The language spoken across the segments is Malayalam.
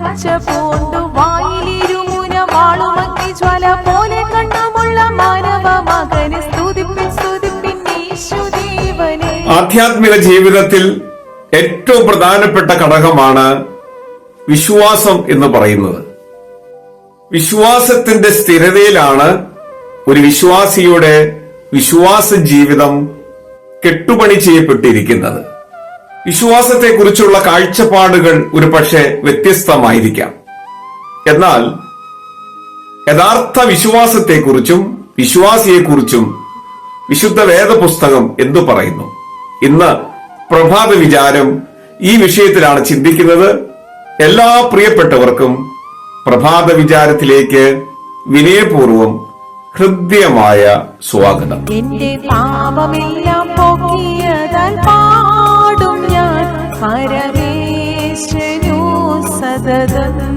നക്ഷത്രം വായിലിരുമുന പോലെ കണ്ണുമുള്ള ആധ്യാത്മിക ജീവിതത്തിൽ ഏറ്റവും പ്രധാനപ്പെട്ട ഘടകമാണ് വിശ്വാസം എന്ന് പറയുന്നത്. വിശ്വാസത്തിന്റെ സ്ഥിരതയിലാണ് ഒരു വിശ്വാസിയുടെ വിശ്വാസ ജീവിതം കെട്ടുപണി ചെയ്യപ്പെട്ടിരിക്കുന്നത്. വിശ്വാസത്തെക്കുറിച്ചുള്ള കാഴ്ചപ്പാടുകൾ ഒരു പക്ഷേ വ്യത്യസ്തമായിരിക്കാം. എന്നാൽ യഥാർത്ഥ വിശ്വാസത്തെക്കുറിച്ചും വിശ്വാസിയെക്കുറിച്ചും വിശുദ്ധ വേദപുസ്തകം എന്തു പറയുന്നു? ഇന്ന് പ്രഭാത വിചാരം ഈ വിഷയത്തിലാണ് ചിന്തിക്കുന്നത്. എല്ലാ പ്രിയപ്പെട്ടവർക്കും പ്രഭാത വിചാരത്തിലേക്ക് വിനയപൂർവം ഹൃദ്യമായ സ്വാഗതം. എന്റെ പാപമെല്ലാം പോക്കിയതാൽ പാടും ഞാൻ. പരമേശ്വരോ സതതം.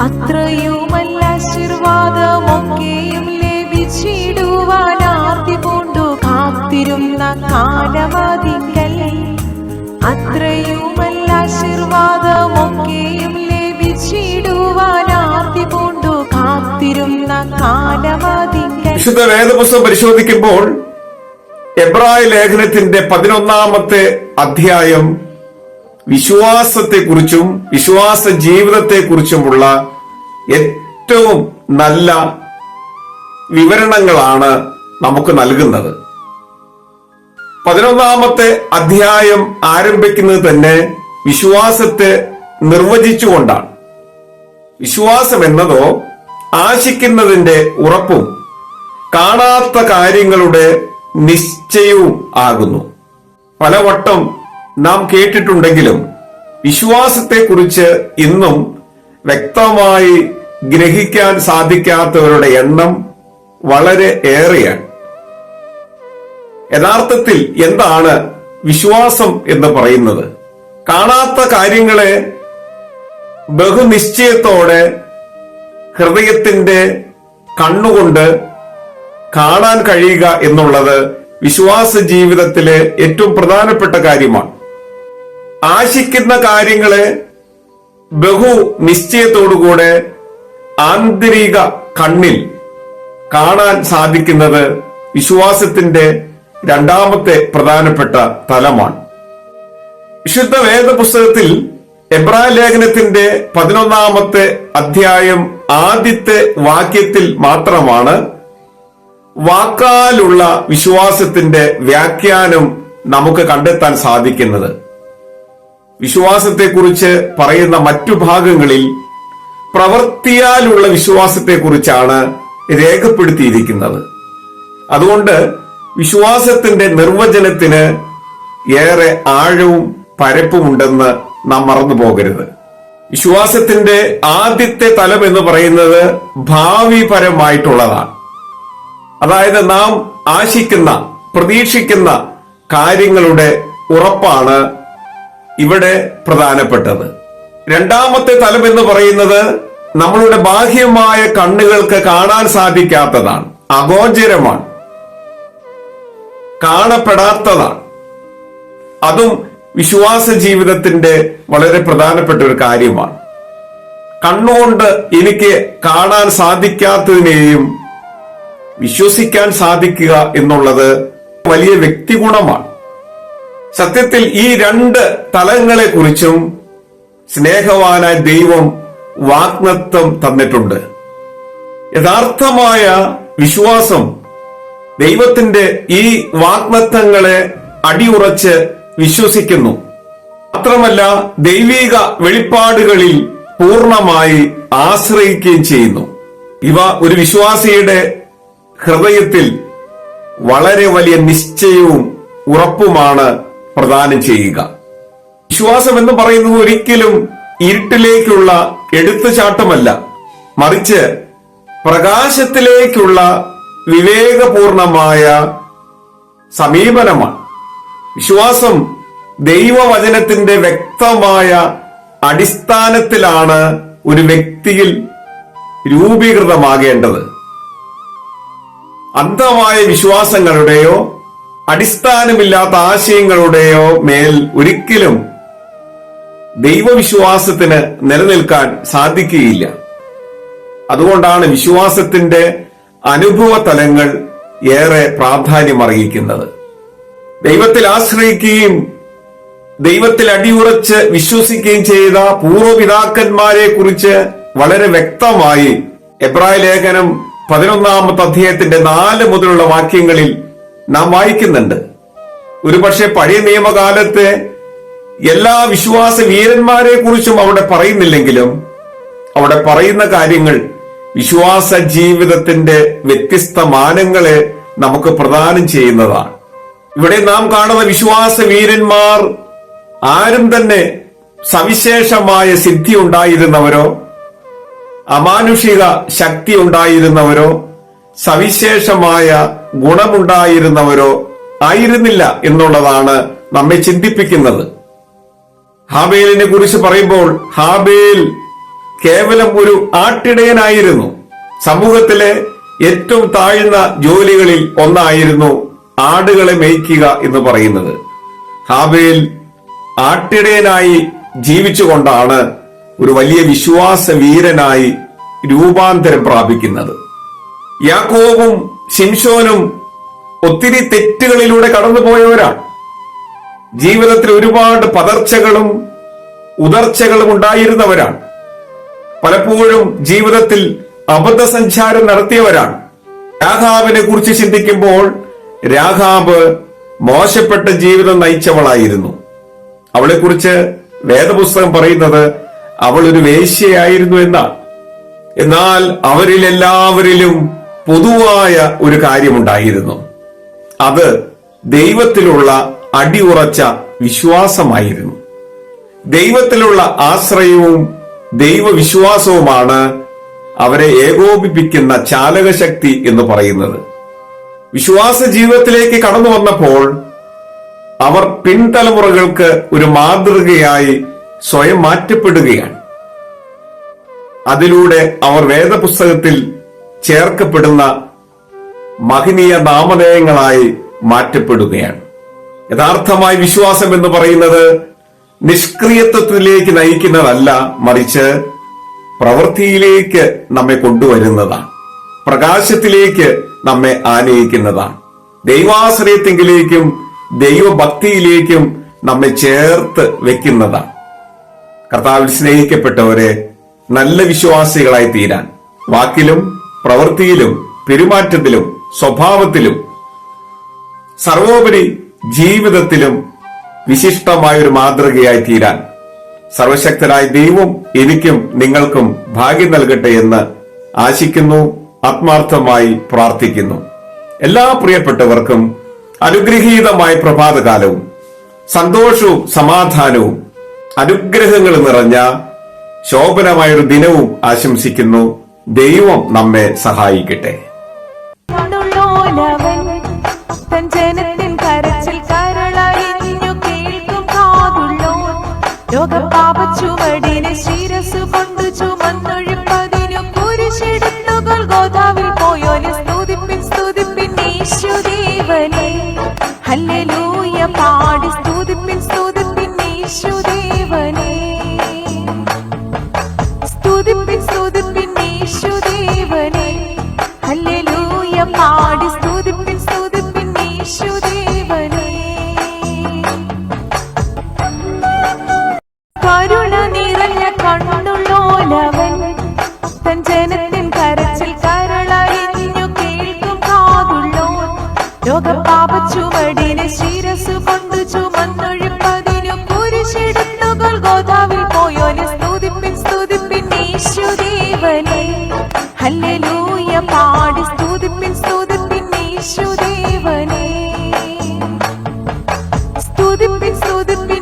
അത്രയുമല്ല ആശീർവാദമൊക്കെയും ലഭിച്ചിടുവാൻ ആർത്തി കാത്തിരുന്ന കാലമതിങ്കൽ അത്രയുമല്ല വിശുദ്ധ വേദപുസ്തകം പരിശോധിക്കുമ്പോൾ എബ്രായ ലേഖനത്തിന്റെ പതിനൊന്നാമത്തെ അധ്യായം വിശ്വാസത്തെക്കുറിച്ചും വിശ്വാസ ജീവിതത്തെക്കുറിച്ചുമുള്ള ഏറ്റവും നല്ല വിവരണങ്ങളാണ് നമുക്ക് നൽകുന്നത്. പതിനൊന്നാമത്തെ അധ്യായം ആരംഭിക്കുന്നത് തന്നെ വിശ്വാസത്തെ നിർവചിച്ചുകൊണ്ടാണ്. വിശ്വാസം എന്നതോ ആശിക്കുന്നതിന്റെ ഉറപ്പും കാണാത്ത കാര്യങ്ങളുടെ നിശ്ചയവും ആകുന്നു. പലവട്ടം നാം കേട്ടിട്ടുണ്ടെങ്കിലും വിശ്വാസത്തെക്കുറിച്ച് ഇന്നും വ്യക്തമായി ഗ്രഹിക്കാൻ സാധിക്കാത്തവരുടെ എണ്ണം വളരെ ഏറെയാണ്. യഥാർത്ഥത്തിൽ എന്താണ് വിശ്വാസം എന്ന് പറയുന്നത്? കാണാത്ത കാര്യങ്ങളെ ബഹുനിശ്ചയത്തോടെ ഹൃദയത്തിന്റെ കണ്ണുകൊണ്ട് കാണാൻ കഴിയുക എന്നുള്ളത് വിശ്വാസ ജീവിതത്തിലെ ഏറ്റവും പ്രധാനപ്പെട്ട കാര്യമാണ്. ആശിക്കുന്ന കാര്യങ്ങളെ ബഹു നിശ്ചയത്തോടുകൂടെ ആന്തരിക കണ്ണിൽ കാണാൻ സാധിക്കുന്നത് വിശ്വാസത്തിന്റെ രണ്ടാമത്തെ പ്രധാനപ്പെട്ട തലമാണ്. വിശുദ്ധ വേദപുസ്തകത്തിൽ എബ്രായ ലേഖനത്തിന്റെ പതിനൊന്നാമത്തെ അധ്യായം ആദ്യത്തെ വാക്യത്തിൽ മാത്രമാണ് വാക്കാലുള്ള വിശ്വാസത്തിന്റെ വ്യാഖ്യാനം നമുക്ക് കണ്ടെത്താൻ സാധിക്കുന്നത്. വിശ്വാസത്തെക്കുറിച്ച് പറയുന്ന മറ്റു ഭാഗങ്ങളിൽ പ്രവൃത്തിയാലുള്ള വിശ്വാസത്തെക്കുറിച്ചാണ് രേഖപ്പെടുത്തിയിരിക്കുന്നത്. അതുകൊണ്ട് വിശ്വാസത്തിന്റെ നിർവചനത്തിന് ഏറെ ആഴവും പരപ്പുമുണ്ടെന്ന് നാം മറന്നു പോകരുത്. വിശ്വാസത്തിന്റെ ആദ്യത്തെ തലം എന്ന് പറയുന്നത് ഭാവിപരമായിട്ടുള്ളതാണ്. അതായത് നാം ആശിക്കുന്ന പ്രതീക്ഷിക്കുന്ന കാര്യങ്ങളുടെ ഉറപ്പാണ് ഇവിടെ പ്രധാനപ്പെട്ടത്. രണ്ടാമത്തെ തലം എന്ന് പറയുന്നത് നമ്മളുടെ ബാഹ്യമായ കണ്ണുകൾക്ക് കാണാൻ സാധിക്കാത്തതാണ്. അഗോചരമാണ്. കാണപ്പെടാത്തതാണ്. അതും വിശ്വാസ ജീവിതത്തിന്റെ വളരെ പ്രധാനപ്പെട്ട ഒരു കാര്യമാണ്. കണ്ണുകൊണ്ട് എനിക്ക് കാണാൻ സാധിക്കാത്തതിനെയും വിശ്വസിക്കാൻ സാധിക്കുക എന്നുള്ളത് വലിയ വ്യക്തിഗുണമാണ് സത്യത്തിൽ ഈ രണ്ട് തലങ്ങളെ കുറിച്ചും സ്നേഹവാനായ ദൈവം വാഗ്നത്വം തന്നിട്ടുണ്ട്. യഥാർത്ഥമായ വിശ്വാസം ദൈവത്തിന്റെ ഈ വാഗ്നത്വങ്ങളെ അടിയുറച്ച് വിശ്വസിക്കുന്നു. മാത്രമല്ല ദൈവിക വെളിപ്പാടുകളിൽ പൂർണമായി ആശ്രയിക്കുകയും ചെയ്യുന്നു. ഇവ ഒരു വിശ്വാസിയുടെ ഹൃദയത്തിൽ വളരെ വലിയ നിശ്ചയവും ഉറപ്പുമാണ് പ്രദാനം ചെയ്യുക. വിശ്വാസം എന്ന് പറയുന്നത് ഒരിക്കലും ഇരുട്ടിലേക്കുള്ള എടുത്തുചാട്ടമല്ല. മറിച്ച് പ്രകാശത്തിലേക്കുള്ള വിവേകപൂർണമായ സമീപനമാണ്. വിശ്വാസം ദൈവവചനത്തിന്റെ വ്യക്തമായ അടിസ്ഥാനത്തിലാണ് ഒരു വ്യക്തിയിൽ രൂപീകൃതമാകേണ്ടത്. അന്ധമായ വിശ്വാസങ്ങളുടെയോ അടിസ്ഥാനമില്ലാത്ത ആശയങ്ങളുടെയോ മേൽ ഒരിക്കലും ദൈവവിശ്വാസത്തിന് നിലനിൽക്കാൻ സാധിക്കുകയില്ല. അതുകൊണ്ടാണ് വിശ്വാസത്തിന്റെ അനുഭവ തലങ്ങൾ ഏറെ പ്രാധാന്യം അറിയിക്കുന്നത് ദൈവത്തിൽ ആശ്രയിക്കുകയും ദൈവത്തിൽ അടിയുറച്ച് വിശ്വസിക്കുകയും ചെയ്ത പൂർവപിതാക്കന്മാരെ കുറിച്ച് വളരെ വ്യക്തമായി എബ്രായ ലേഖനം പതിനൊന്നാമത്തെ അധ്യായത്തിന്റെ നാല് മുതലുള്ള വാക്യങ്ങളിൽ നാം വായിക്കുന്നുണ്ട്. ഒരുപക്ഷെ പഴയ നിയമകാലത്തെ എല്ലാ വിശ്വാസ വീരന്മാരെ കുറിച്ചും അവിടെ പറയുന്നില്ലെങ്കിലും അവിടെ പറയുന്ന കാര്യങ്ങൾ വിശ്വാസ ജീവിതത്തിന്റെ വ്യത്യസ്ത മാനങ്ങളെ നമുക്ക് പ്രദാനം ചെയ്യുന്നതാണ്. ഇവിടെ നാം കാണുന്ന വിശ്വാസ വീരന്മാർ ആരും തന്നെ സവിശേഷമായ സിദ്ധി ഉണ്ടായിരുന്നവരോ? അമാനുഷിക ശക്തി ഉണ്ടായിരുന്നവരോ? സവിശേഷമായ ഗുണമുണ്ടായിരുന്നവരോ ആയിരുന്നില്ല എന്നുള്ളതാണ് നമ്മെ ചിന്തിപ്പിക്കുന്നത്. ഹാബേലിനെ കുറിച്ച് പറയുമ്പോൾ ഹാബേൽ കേവലം ഒരു ആട്ടിടയനായിരുന്നു. സമൂഹത്തിലെ ഏറ്റവും താഴ്ന്ന ജോലികളിൽ ഒന്നായിരുന്നു ആടുകളെ മേയ്ക്കുക എന്ന് പറയുന്നത്. ഹാബേൽ ആട്ടിടയനായി ജീവിച്ചുകൊണ്ടാണ് ഒരു വലിയ വിശ്വാസ വീരനായി രൂപാന്തരം പ്രാപിക്കുന്നത്. യാക്കോബും ശിംഷോനും ഒത്തിരി തെറ്റുകളിലൂടെ കടന്നുപോയവരാണ്. ജീവിതത്തിൽ ഒരുപാട് പതർച്ചകളും ഉദർച്ചകളും ഉണ്ടായിരുന്നവരാണ്. പലപ്പോഴും ജീവിതത്തിൽ അബദ്ധസഞ്ചാരം നടത്തിയവരാണ്. രാധാവിനെ കുറിച്ച് ചിന്തിക്കുമ്പോൾ രാഘാബ് മോശപ്പെട്ട ജീവിതം നയിച്ചവളായിരുന്നു. അവളെക്കുറിച്ച് വേദപുസ്തകം പറയുന്നത് അവൾ ഒരു വേശ്യയായിരുന്നു എന്നാണ് എന്നാൽ അവരിൽ എല്ലാവരിലും പൊതുവായ ഒരു കാര്യമുണ്ടായിരുന്നു. അത് ദൈവത്തിലുള്ള അടിയുറച്ച വിശ്വാസമായിരുന്നു. ദൈവത്തിലുള്ള ആശ്രയവും ദൈവവിശ്വാസവുമാണ് അവരെ ഏകോപിപ്പിക്കുന്ന ചാലകശക്തി എന്ന് പറയുന്നത്. വിശ്വാസ ജീവിതത്തിലേക്ക് കടന്നു വന്നപ്പോൾ അവർ പിൻതലമുറകൾക്ക് ഒരു മാതൃകയായി സ്വയം മാറ്റപ്പെടുകയാണ്. അതിലൂടെ അവർ വേദപുസ്തകത്തിൽ ചേർക്കപ്പെടുന്ന മഹനീയ നാമധേയങ്ങളായി മാറ്റപ്പെടുകയാണ്. യഥാർത്ഥമായി വിശ്വാസം എന്ന് പറയുന്നത് നിഷ്ക്രിയത്വത്തിലേക്ക് നയിക്കുന്നതല്ല മറിച്ച് പ്രവൃത്തിയിലേക്ക് നമ്മെ കൊണ്ടുവരുന്നതാണ്. പ്രകാശത്തിലേക്ക് നമ്മെ ആനയിക്കുന്നതാണ്. ദൈവാശ്രയത്തെങ്കിലേക്കും ദൈവഭക്തിയിലേക്കും നമ്മെ ചേർത്ത് വെക്കുന്നതാണ്. കർത്താവിൽ സ്നേഹിക്കപ്പെട്ടവരെ നല്ല വിശ്വാസികളായി തീരാൻ വാക്കിലും പ്രവൃത്തിയിലും പെരുമാറ്റത്തിലും സ്വഭാവത്തിലും സർവോപരി ജീവിതത്തിലും വിശിഷ്ടമായ ഒരു മാതൃകയായി തീരാൻ സർവശക്തനായ ദൈവം എനിക്കും നിങ്ങൾക്കും ഭാഗ്യം നൽകട്ടെ എന്ന് ആശിക്കുന്നു. ആത്മാർത്ഥമായി പ്രാർത്ഥിക്കുന്നു. എല്ലാ പ്രിയപ്പെട്ടവർക്കും അനുഗ്രഹീതമായ പ്രഭാതകാലവും സന്തോഷവും സമാധാനവും അനുഗ്രഹങ്ങൾ നിറഞ്ഞ ശോഭനമായൊരു ദിനവും ആശംസിക്കുന്നു. ദൈവം നമ്മെ സഹായിക്കട്ടെ. ലോകപാപ ലോകപാപച്ചുവടിനെ ശിരസു കൊണ്ടു ചുമന്നൊഴിപ്പതിനു കുരിശെടുത്തുകൾ ഹല്ലേലൂയ പാടി ലോക പാപ ചുവടിനെ ശിരസ് കൊണ്ട് ചുമന്നൊഴുപ്പതിനു കുരിശെടുത്തു ഗോതാവിൽ പോയോനെ സ്തുതിപ്പിൻ സ്തുതിപ്പിൻ ഈശ്വദേവനെ ഹല്ലേലൂയ പാടി സ്തുതിപ്പിൻ സ്തുതിപ്പിൻ ഈശ്വദേവനെ സ്തുതിപ്പിൻ സ്തുതിപ്പിൻ